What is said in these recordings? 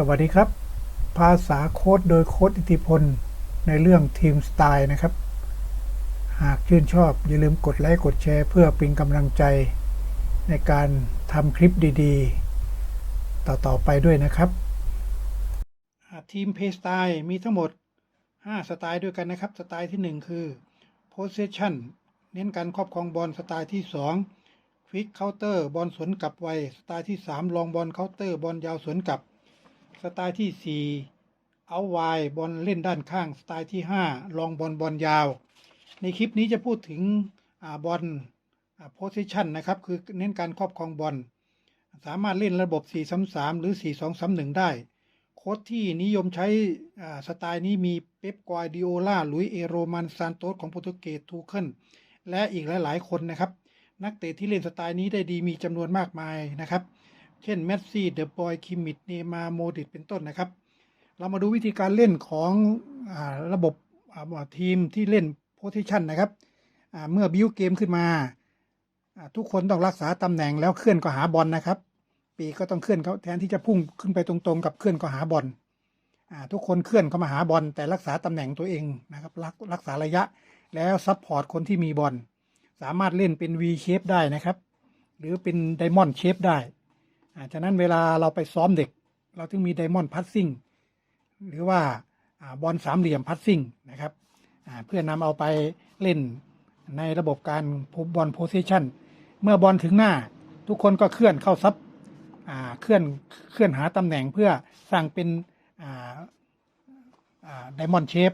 สวัสดีครับ ภาษาโค้ดโดยโค้ดอิทธิพลในเรื่องทีมสไตล์นะครับ หากชื่นชอบอย่าลืมกดไลค์กดแชร์ เพื่อเป็นกำลังใจ ในการทำคลิปดีๆ ต่อๆไปด้วยนะครับทีมเพย์สไตล์มีทั้งหมด 5 สไตล์ด้วยกันนะครับ สไตล์ทีหนึ่1 คือ possession เน้นการครอบครองบอลสไตล์ที่ 2 quick counter บอลสวนกลับไว สไตล์ที่ 3 ลองบอลเคาน์เตอร์บอลยาวสวนกลับ สไตล์ที่ 4 เอาไวบอลเล่นด้านข้าง สไตล์ที่ 5 ลองบอลบอลยาว ในคลิปนี้จะพูดถึงอบอลโพสิชันนะครับ คือเน้นการครอบครองบอล สามารถเล่นระบบ 4-3-3 หรือ 4-2-3-1 ได้ โค้ชที่นิยมใช้สไตล์นี้มีเป๊ปกวาร์ดิโอลาลุยเอโรมันซานโตสของโปรตุเกสทูเคิลและอีกหลาย ๆ คนนะครับ นักเตะที่เล่นสไตล์นี้ได้ดีมีจำนวนมากมายนะครับ เช่นเมสซี่เดอะบอยคิมิดเนมาโมดิตเป็นต้นนะครับ เรามาดูวิธีการเล่นของอระบบทีมที่เล่นโพซิชันนะครับเมื่อบิวเกมขึ้นมา ทุกคนต้องรักษาตำแหน่งแล้วเคลื่อนก็หาบอลนะครับ ปีกก็ต้องเคลื่อนเขาแทนที่จะพุ่งขึ้นไปตรงๆ กับเคลื่อนก็หาบอลทุกคนเคลื่อนเข้ามาหาบอลแต่รักษาตำแหน่งตัวเองนะครับรักรักษาระยะแล้วซัพพอร์ตคนที่มีบอลสามารถเล่นเป็น V shape ได้นะครับ หรือเป็น Diamond shape ได้ ฉะนั้นเวลาเราไปซ้อมเด็ก เราถึงมีไดมอนด์พั s ซิ่งหรือว่าบอลสามเหลี่ยมพั s ซิ่งนะครับเพื่อนำเอาไปเล่นในระบบการบอลโพซิชันเมื่อบอลถึงหน้าทุกคนก็เคลื่อนเข้าซับเคลื่อนเคลื่อนหาตำแหน่งเพื่อสร้างเป็นไดมอนด์เชฟ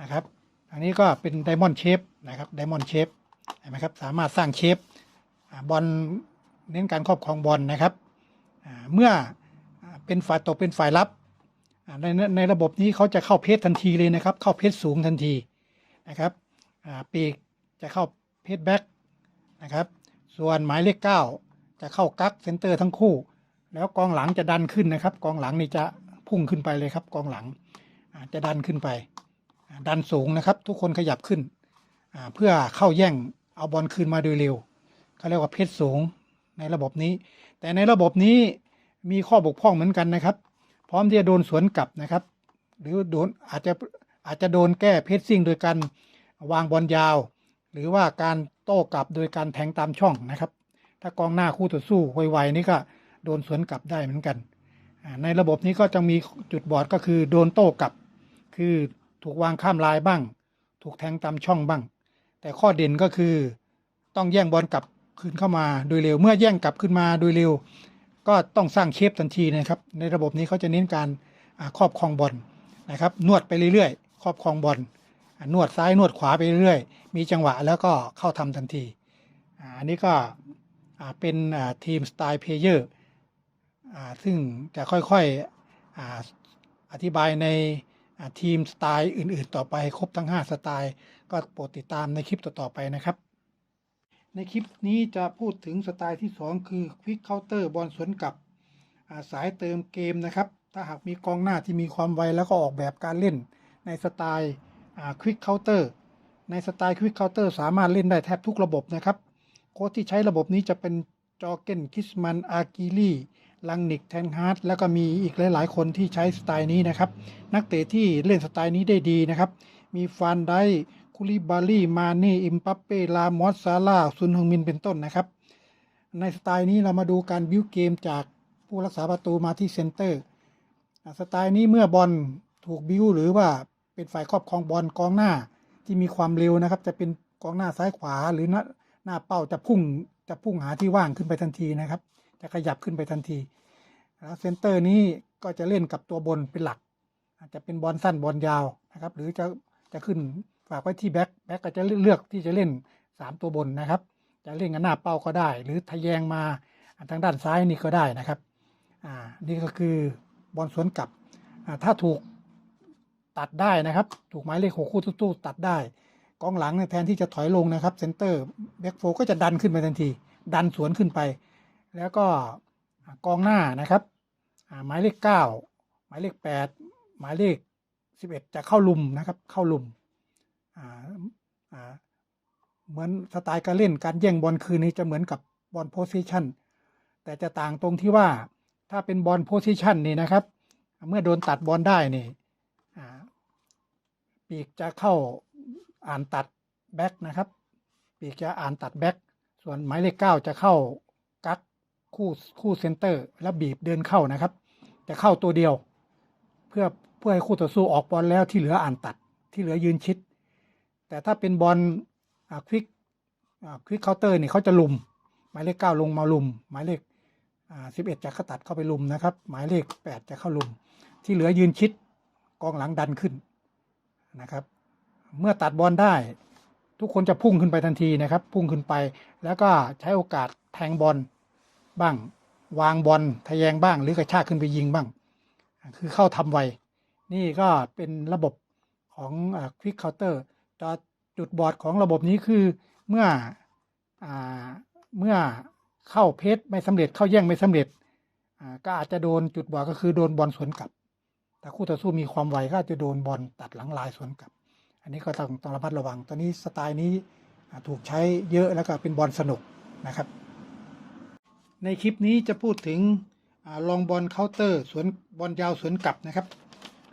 นะครับอันนี้ก็เป็นไดมอนด์เชฟนะครับไดมอนด์เชฟเห็นไหมครับสามารถสร้างเชฟบอลเน้นการครอบครองบอลนะครับ เมื่อเป็นฝ่ายตกเป็นฝ่ายรับในในระบบนี้เขาจะเข้าเพจทันทีเลยนะครับ เข้าเพจสูงทันทีนะครับปีกจะเข้าเพจแบ็กนะครับส่วนหมายเลขเก้าจะเข้ากักเซนเตอร์ทั้งคู่ แล้วกองหลังจะดันขึ้นนะครับ กองหลังนี่จะพุ่งขึ้นไปเลยครับ กองหลังจะดันขึ้นไป ดันสูงนะครับ ทุกคนขยับขึ้น เพื่อเข้าแย่งเอาบอลคืนมาโดยเร็วเขาเรียกว่าเพจสูงในระบบนี้ แต่ในระบบนี้มีข้อบกพร่องเหมือนกันนะครับ พร้อมที่จะโดนสวนกลับนะครับ หรือโดนอาจจะอาจจะโดนแก้เพสซิ่งโดยการวางบอลยาว หรือว่าการโต้กลับโดยการแทงตามช่องนะครับ ถ้ากองหน้าคู่ต่อสู้ไวๆนี่ก็โดนสวนกลับได้เหมือนกัน ในระบบนี้ก็จะมีจุดบอดก็คือโดนโต้กลับ คือถูกวางข้ามลายบ้าง ถูกแทงตามช่องบ้าง แต่ข้อเด่นก็คือต้องแย่งบอลกลับ คืนเข้ามาโดยเร็ว เมื่อแย่งกลับขึ้นมาโดยเร็ว ก็ต้องสร้างเชฟทันทีนะครับ ในระบบนี้เขาจะเน้นการครอบครองบอลนะครับ นวดไปเรื่อยๆ ครอบครองบอลนวดซ้ายนวดขวาไปเรื่อยๆ มีจังหวะแล้วก็เข้าทำทันทีอันนี้ก็เป็นทีมสไตล์เพลเยอร์ซึ่งจะค่อยๆออธิบายในทีมสไตล์อื่นๆ ต่อไปครบทั้ง 5 สไตล์ ก็โปรดติดตามในคลิปต่อๆไปนะครับ ในคลิปนี้จะพูดถึงสไตล์ที่ 2 คือ Quick Counter บอลสวนกลับาสายเติมเกมนะครับ ถ้าหากมีกองหน้าที่มีความไวแล้วก็ออกแบบการเล่น ในสไตล์อ่า Quick Counter ในสไตล์ Quick Counter สามารถเล่นได้แทบทุกระบบนะครับ โค้ชที่ใช้ระบบนี้จะเป็นจอเกนคิสมันอากิลีลังนิกแทนฮาร์ดแล้วก็มีอีกหลาย ๆ คนที่ใช้สไตล์นี้นะครับ นักเตะที่เล่นสไตล์นี้ได้ดีนะครับ มีฟานได คุลิบาลีมาเน่อิมปัปเป้ลามอสซาลาซุนฮึงมินเป็นต้นนะครับ ในสไตล์นี้เรามาดูการบิวเกมจากผู้รักษาประตูมาที่เซนเตอร์ สไตล์นี้เมื่อบอลถูกบิวหรือว่าเป็นฝ่ายครอบครองบอลกองหน้าที่มีความเร็วนะครับ จะเป็นกองหน้าซ้ายขวาหรือหน้าหน้าเป้าจะพุ่งจะพุ่งหาที่ว่างขึ้นไปทันทีนะครับ จะขยับขึ้นไปทันทีแล้วเซนเตอร์นี้ก็จะเล่นกับตัวบนเป็นหลัก อาจจะเป็นบอลสั้นบอลยาวนะครับ หรือจะจะขึ้น ฝากไว้ที่แบ็คแบ็คก็จะเลือกที่จะเล่น 3 ตัวบนนะครับ จะเล่นกันหน้าเป้าก็ได้ หรือทะแยงมาทางด้านซ้ายนี่ก็ได้นะครับอ่านี่ก็คือบอลสวนกลับอ่าถ้าถูกตัดได้นะครับ ถูกหมายเลขหกคู่ตู้ตัดได้กองหลังแทนที่จะถอยลงนะครับเซนเตอร์แบ็กโฟก็จะดันขึ้นไปทันที ดันสวนขึ้นไป แล้วก็กองหน้านะครับอ่าหมายเลขเก้าหมายเลขแปดหมายเลขสิบเอ็ดจะเข้าลุมนะครับ เข้าลุม เหมือนสไตล์การเล่นการแย่งบอลคืนนี้จะเหมือนกับบอลโพซิชันแต่จะต่างตรงที่ว่าถ้าเป็นบอลโพซิชันนี่นะครับ เมื่อโดนตัดบอลได้นี่ปีกจะเข้าอ่านตัดแบ็กนะครับปีกจะอ่านตัดแบ็กส่วนหมายเลขเก้าจะเข้ากักคู่คู่เซนเตอร์ แล้วบีบเดินเข้านะครับ จะเข้าตัวเดียว เพื่อเพื่อให้คู่ต่อสู้ออกบอลแล้วที่เหลืออ่านตัดที่เหลือยืนชิด แต่ถ้าเป็นบอลควิกควิกเคาน์เตอร์นี่เขาจะลุม หมายเลขเก้าลงมาลุม หมายเลขสิบเอ็ดจะเข้าตัดเข้าไปลุมนะครับ หมายเลขแปดจะเข้าลุม ที่เหลือยืนชิดกองหลังดันขึ้นนะครับ เมื่อตัดบอลได้ ทุกคนจะพุ่งขึ้นไปทันทีนะครับ พุ่งขึ้นไป แล้วก็ใช้โอกาสแทงบอลบ้าง วางบอลทะแยงบ้าง หรือกระชากขึ้นไปยิงบ้าง คือเข้าทำไวนี่ก็เป็นระบบของควิกเคาน์เตอร์ จุดบอดของระบบนี้คือเมื่ออเมื่อเข้าเพจไม่สำเร็จเข้าแย่งไม่สำเร็จก็อาจจะโดนจุดบอดก็คือโดนบอลสวนกลับ แต่คู่ต่อสู้มีความไวก็อาจจะโดนบอลตัดหลังลายสวนกลับ อันนี้ก็ต้องต้องระมัดระวัง ตอนนี้สไตล์นี้ถูกใช้เยอะแล้วก็เป็นบอลสนุกนะครับ ในคลิปนี้จะพูดถึงอลองบอลเคาน์เตอร์สวนบอลยาวสวนกลับนะครับ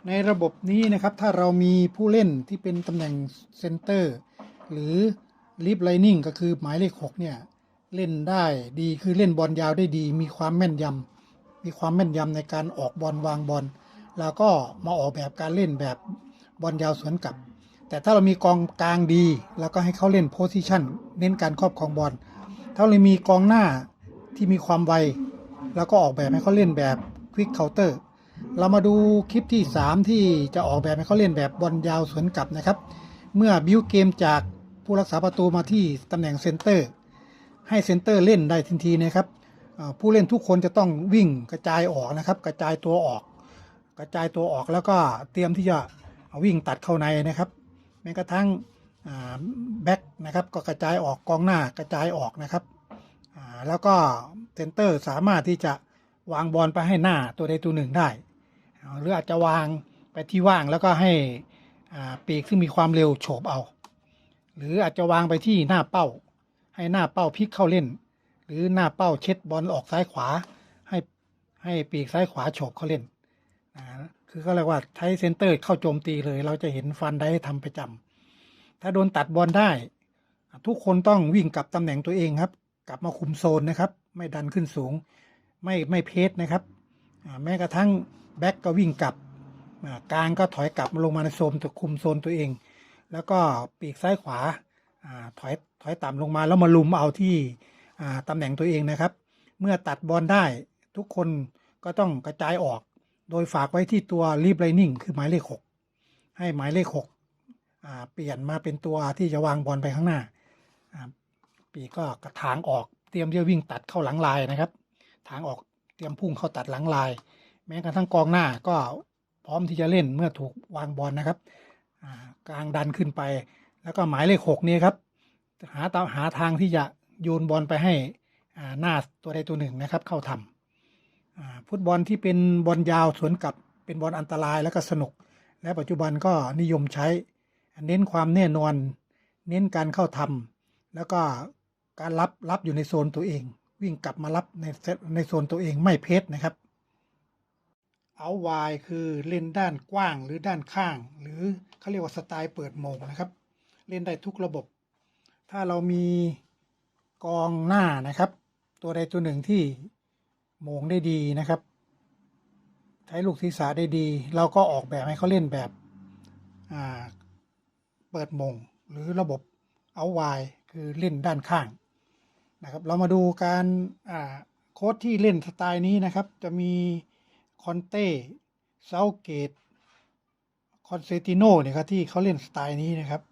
ในระบบนี้นะครับ ถ้าเรามีผู้เล่นที่เป็นตำแหน่งเซนเตอร์หรือลิฟไลนิ่งก็คือหมายเลข 6 เนี่ย เล่นได้ดีคือเล่นบอลยาวได้ดี มีความแม่นยำมีความแม่นยำในการออกบอลวางบอล แล้วก็มาออกแบบการเล่นแบบบอลยาวสวนกลับ แต่ถ้าเรามีกองกลางดีเราก็ให้เขาเล่นโพซิชันเน้นการครอบครองบอลถ้าเรามีกองหน้าที่มีความไว แล้วก็ออกแบบให้เขาเล่นแบบควิกเคาน์เตอร์ เรามาดูคลิปที่ 3 ที่จะออกแบบให้เขาเล่นแบบบอลยาวสวนกลับนะครับ เมื่อบิวเกมจากผู้รักษาประตูมาที่ตำแหน่งเซนเตอร์ ให้เซนเตอร์เล่นได้ทันทีนะครับผู้เล่นทุกคนจะต้องวิ่งกระจายออกนะครับ กระจายตัวออก กระจายตัวออกแล้วก็เตรียมที่จะวิ่งตัดเข้าในนะครับแม้กระทั่งแบ็กนะครับก็กระจายออกกองหน้ากระจายออกนะครับแล้วก็เซนเตอร์สามารถที่จะ วางบอลไปให้หน้าตัวใดตัวหนึ่งได้ หรืออาจจะวางไปที่ว่างแล้วก็ให้ปีกซึ่งมีความเร็วโฉบเอา หรืออาจจะวางไปที่หน้าเป้า ให้หน้าเป้าพลิกเข้าเล่น หรือหน้าเป้าเช็ดบอลออกซ้ายขวา ให้ให้ปีกซ้ายขวาโฉบเข้าเล่นคือเขาเรียกว่าใช้เซนเตอร์เข้าโจมตีเลย เราจะเห็นฟันได้ทำประจำถ้าโดนตัดบอลได้ ทุกคนต้องวิ่งกลับตำแหน่งตัวเองครับ กลับมาคุมโซนนะครับ ไม่ดันขึ้นสูง ไม่ไม่เพสนะครับแม้กระทั่งแบ็กก็วิ่งกลับกลางก็ถอยกลับมาลงมาในโซนตัวคุมโซนตัวเอง แล้วก็ปีกซ้ายขวาถอยถอยต่ำลงมาแล้วมาลุมเอาที่ตำแหน่งตัวเองนะครับ เมื่อตัดบอลได้ทุกคนก็ต้องกระจายออก โดยฝากไว้ที่ตัวรีบไลนิ่งคือหมายเลขหกให้หมายเลขหกเปลี่ยนมาเป็นตัวที่จะวางบอลไปข้างหน้า ปีก็กระถางออกเตรียมที่จะวิ่งตัดเข้าหลังลายนะครับ ทางออกเตรียมพุ่งเข้าตัดหลังลาย แม้กระทั่งกองหน้าก็พร้อมที่จะเล่นเมื่อถูกวางบอลนะครับกลางดันขึ้นไป แล้วก็หมายเลขหกนี้ครับ หาตาหาทางที่จะโยนบอลไปให้หน้าตัวใดตัวหนึ่งนะครับ เข้าทำฟุตบอลที่เป็นบอลยาวสวนกลับเป็นบอลอันตรายแล้วก็สนุก และปัจจุบันก็นิยมใช้เน้นความแน่นอน เน้นการเข้าทำแล้วก็การรับรับอยู่ในโซนตัวเอง วิ่งกลับมารับในในโซนตัวเองไม่เพชรนะครับ เอาวายคือเล่นด้านกว้างหรือด้านข้าง หรือเขาเรียกว่าสไตล์เปิดโมงนะครับ เล่นได้ทุกระบบ ถ้าเรามีกองหน้านะครับ ตัวใดตัวหนึ่งที่โมงได้ดีนะครับ ใช้ลูกศีรษะได้ดี เราก็ออกแบบให้เขาเล่นแบบเปิดโมงหรือระบบเอาวายคือเล่นด้านข้าง นะครับ เรามาดูการโค้ดที่เล่นสไตล์นี้นะครับ จะมีคอนเต้เซาเกตคอนเซติโนเนี่ยครับที่เขาเล่นสไตล์นี้นะครับ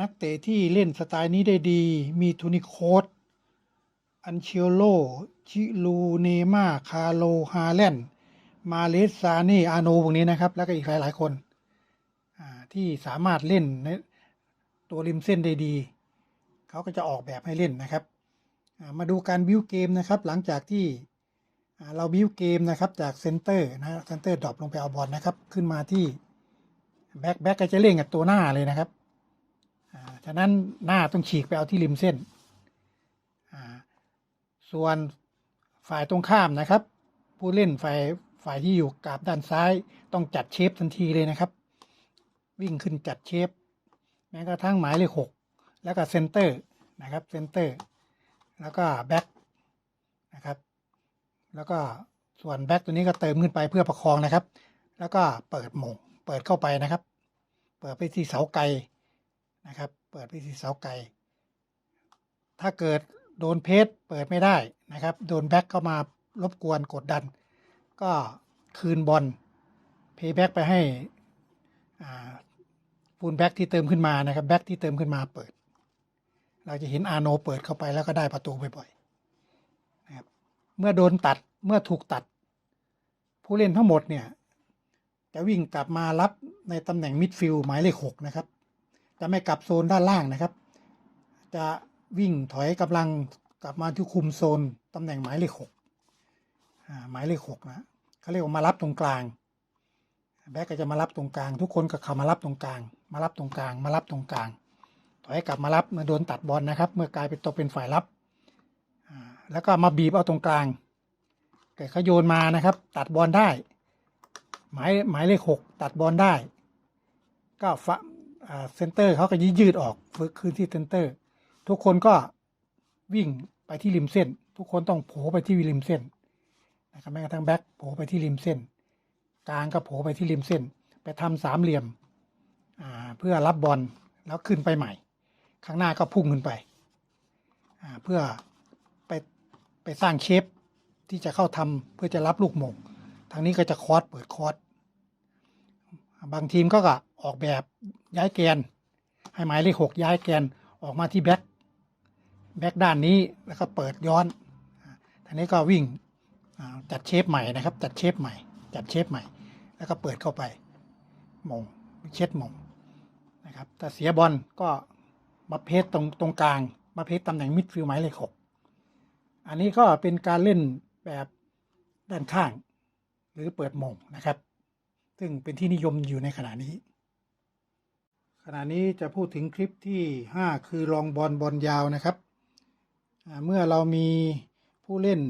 นักเตะที่เล่นสไตล์นี้ได้ดี มีทูนิโคสอันเชโล ชิลูเนมา คาโล ฮาแลนมาเลสซาเนอาโนพวกนี้นะครับ แล้วก็อีกหลาย ๆ คนที่สามารถเล่นในตัวริมเส้นได้ดี เขาก็จะออกแบบให้เล่นนะครับ มาดูการบิวเกมนะครับ หลังจากที่เราบิวเกมนะครับจากเซนเตอร์นะเซนเตอร์ดรอปลงไปเอาบอลนะครับ ขึ้นมาที่แบ็กแบ็กก็จะเล่นกับตัวหน้าเลยนะครับฉะนั้นหน้าต้องฉีกไปเอาที่ริมเส้น ส่วนฝ่ายตรงข้ามนะครับ ผู้เล่นฝ่ายฝ่ายที่อยู่กราบด้านซ้ายต้องจัดเชฟทันทีเลยนะครับ วิ่งขึ้นจัดเชฟแม้กระทั่งหมายเลขหกแล้วก็เซนเตอร์นะครับเซนเตอร์ แล้วก็แบ็คนะครับ แล้วก็ส่วนแบ็คตัวนี้ก็เติมขึ้นไปเพื่อประคองนะครับ แล้วก็เปิดหมงเปิดเข้าไปนะครับ เปิดไปที่เสาไกลนะครับ เปิดไปที่เสาไกลถ้าเกิดโดนเพจเปิดไม่ได้นะครับ โดนแบ็คเข้ามารบกวนกดดัน ก็คืนบอลเพย์แบ็กไปให้ฟูลแบ็กที่เติมขึ้นมานะครับแบ็กที่เติมขึ้นมาเปิด เราจะเห็นอาโนเปิดเข้าไปแล้วก็ได้ประตูบ่อยๆนะครับเมื่อโดนตัดเมื่อถูกตัด ผู้เล่นทั้งหมดเนี่ยจะวิ่งกลับมารับในตำแหน่งมิดฟิลด์หมายเลขหกนะครับจะไม่กลับโซนด้านล่างนะครับ จะวิ่งถอยกำลังกลับมาที่คุมโซนตำแหน่งหมายเลขหกหมายเลขหกนะเขาเรียกว่ามารับตรงกลางแบ็กก็จะมารับตรงกลาง ทุกคนก็เข้ามารับตรงกลาง มารับตรงกลาง มารับตรงกลาง ถอยกลับมารับเมื่อโดนตัดบอลนะครับ เมื่อกลายเป็นตกเป็นฝ่ายรับแล้วก็มาบีบเอาตรงกลางเกิดเขาโยนมานะครับ ตัดบอลได้ หมายหมายเลขหกตัดบอลได้ ก็ฟะเซนเตอร์เขาก็ยืดยืดออกฝึกคืนที่เซนเตอร์ ทุกคนก็วิ่งไปที่ริมเส้น ทุกคนต้องโผล่ไปที่ริมเส้นนะครับแม้กระทั่งแบ็คโผล่ไปที่ริมเส้น กลางก็โผล่ไปที่ริมเส้น ไปทำสามเหลี่ยมเพื่อรับบอลแล้วขึ้นไปใหม่ ข้างหน้าก็พุ่งขึ้นไป เพื่อไปไปสร้างเชฟที่จะเข้าทำเพื่อจะรับลูกโมงทางนี้ก็จะคอร์สเปิดคอร์สบางทีมก็ก็ออกแบบย้ายแกน ให้หมายเลขหกย้ายแกนออกมาที่แบ็คแบ็คด้านนี้แล้วก็เปิดย้อนทางนี้ก็วิ่งจัดเชฟใหม่นะครับ จัดเชฟใหม่ จัดเชฟใหม่ แล้วก็เปิดเข้าไปมงเช็ดมงนะครับแต่เสียบอลก็ มาเพจตรงตรงกลาง มาเพจตำแหน่งมิดฟิลด์หมายเลขหกอันนี้ก็เป็นการเล่นแบบด้านข้าง หรือเปิดมงนะครับ ซึ่งเป็นที่นิยมอยู่ในขณะนี้ ขณะนี้จะพูดถึงคลิปที่ 5 คือลองบอลบอลยาวนะครับ เมื่อเรามีผู้เล่น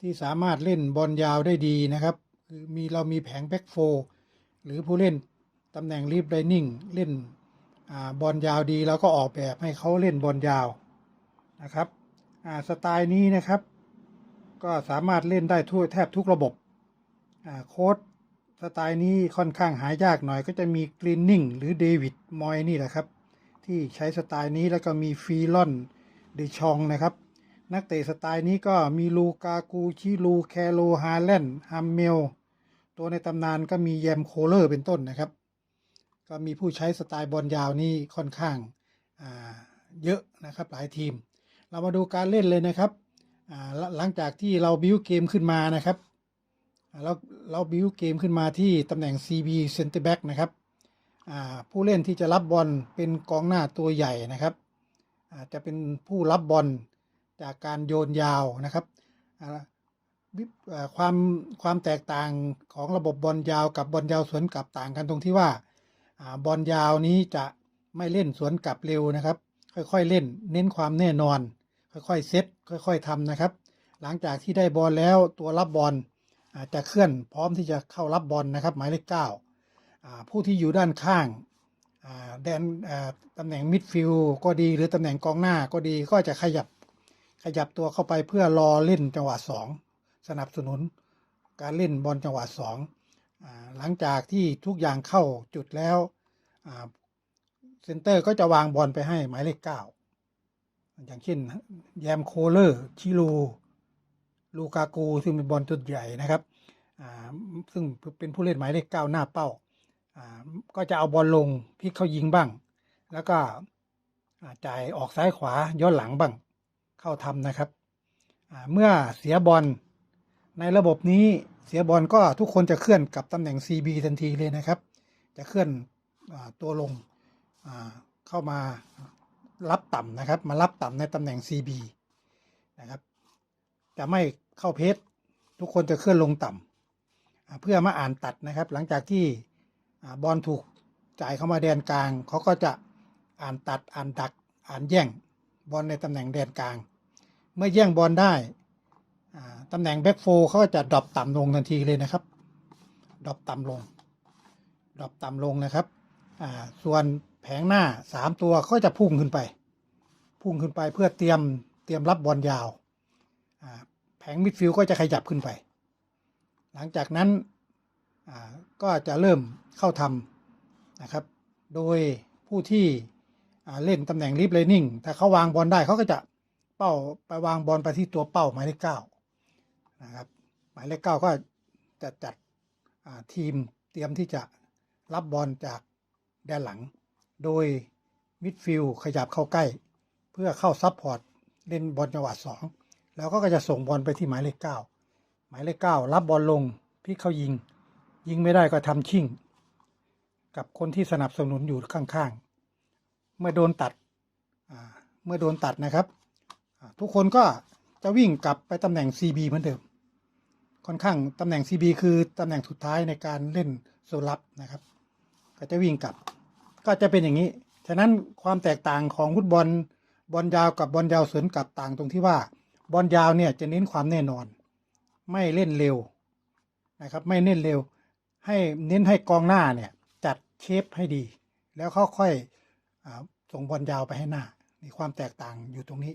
ที่สามารถเล่นบอลยาวได้ดีนะครับคือมีเรามีแผงแบ็กโฟหรือผู้เล่นตำแหน่งรีบไดนิ่งเล่น บอลยาวดีเราก็ออกแบบให้เขาเล่นบอลยาวนะครับสไตล์นี้นะครับ ก็สามารถเล่นได้ทั่วแทบทุกระบบโค้ดสไตล์นี้ค่อนข้างหายากหน่อยก็จะมีกรีนนิ่งหรือเดวิดมอยนี่แหละครับ ที่ใช้สไตล์นี้แล้วก็มีฟีลอนเดชองนะครับ นักเตะสไตล์นี้ก็มีลูกากูชิลูแคโลฮาแลนฮัมเมล ตัวในตำนานก็มีแยมโคเลอร์เป็นต้นนะครับ ก็มีผู้ใช้สไตล์บอลยาวนี่ค่อนข้างเยอะนะครับหลายทีม เรามาดูการเล่นเลยนะครับหลังจากที่เราบิวเกมขึ้นมานะครับเราเราบิวเกมขึ้นมาที่ตำแหน่ง CB Center Back นะครับผู้เล่นที่จะรับบอลเป็นกองหน้าตัวใหญ่นะครับจะเป็นผู้รับบอลจากการโยนยาวนะครับความความแตกต่างของระบบบอลยาวกับบอลยาวสวนกลับต่างกันตรงที่ว่า บอลยาวนี้จะไม่เล่นสวนกลับเร็วนะครับ ค่อยๆเล่น เน้นความแน่นอน ค่อยๆเซตค่อย ๆทำนะครับ หลังจากที่ได้บอลแล้วตัวรับบอลอาจจะเคลื่อนพร้อมที่จะเข้ารับบอลนะครับ หมายเลขเก้าผู้ที่อยู่ด้านข้างแดนตำแหน่งมิดฟิลด์ก็ดีหรือตำแหน่งกองหน้าก็ดีก็จะขยับขยับตัวเข้าไปเพื่อรอเล่นจังหวะสองสนับสนุน การเล่นบอลจังหวะสอง หลังจากที่ทุกอย่างเข้าจุดแล้วเซนเตอร์ก็จะวางบอลไปให้หมายเลขเก้าอย่างเช่นแยมโคเลอร์ชิลูลูกากูซึ่งเป็นบอลจุดใหญ่นะครับซึ่งเป็นผู้เล่นหมายเลขเก้าหน้าเป้าก็จะเอาบอลลงพลิกเข้ายิงบ้าง แล้วก็จ่ายออกซ้ายขวาย้อนหลังบ้างเข้าทำนะครับเมื่อเสียบอลในระบบนี้ เสียบอลก็ทุกคนจะเคลื่อนกับตำแหน่ง CB ทันทีเลยนะครับ จะเคลื่อนอตัวลงเข้ามารับต่ำนะครับ มารับต่ำในตำแหน่ง CB นะครับ จะไม่เข้าเพจทุกคนจะเคลื่อนลงต่ำเพื่อมาอ่านตัดนะครับ หลังจากที่บอลถูกจ่ายเข้ามาแดนกลาง เขาก็จะอ่านตัดอ่านดักอ่านแย่งบอลในตำแหน่งแดนกลาง เมื่อแย่งบอลได้ ตำแหน่งแบ็กโฟเขาก็จะดรอปต่ำลงทันทีเลยนะครับดรอปต่ำลงดรอปต่ำลงนะครับส่วนแผงหน้าสามตัวก็จะพุ่งขึ้นไป พุ่งขึ้นไปเพื่อเตรียมเตรียมรับบอลยาวแผงมิดฟิลด์ก็จะขยับขึ้นไป หลังจากนั้นก็จะเริ่มเข้าทำนะครับ โดยผู้ที่เล่นตำแหน่งลิฟเลนิ่งถ้าเขาวางบอลได้เขาก็จะเป้าไปวางบอลไปที่ตัวเป้าหมายเลขเก้า นะครับ หมายเลขเก้าก็จะจัดทีมเตรียมที่จะรับบอลจากแดนหลัง โดยมิดฟิลด์ขยับเข้าใกล้ เพื่อเข้าซับพอร์ตเล่นบอลจังหวะสองแล้วก็จะส่งบอลไปที่หมายเลขเก้าหมายเลขเก้ารับบอลลงพลิกเข้ายิง ยิงไม่ได้ก็ทำชิ่ง กับคนที่สนับสนุนอยู่ข้างๆ เมื่อโดนตัดเมื่อโดนตัดนะครับ ทุกคนก็ จะวิ่งกลับไปตำแหน่ง CB เหมือนเดิม ค่อนข้างตำแหน่ง CB คือตำแหน่งสุดท้ายในการเล่นโซนรับนะครับ ก็จะวิ่งกลับ ก็จะเป็นอย่างนี้ ฉะนั้นความแตกต่างของฟุตบอลบอลยาวกับบอลยาวสวนกลับต่างตรงที่ว่าบอลยาวเนี่ยจะเน้นความแน่นอน ไม่เล่นเร็วนะครับ ไม่เน้นเร็ว ให้เน้นให้กองหน้าเนี่ยจัดเชฟให้ดี แล้วค่อยอาส่งบอลยาวไปให้หน้ามีความแตกต่างอยู่ตรงนี้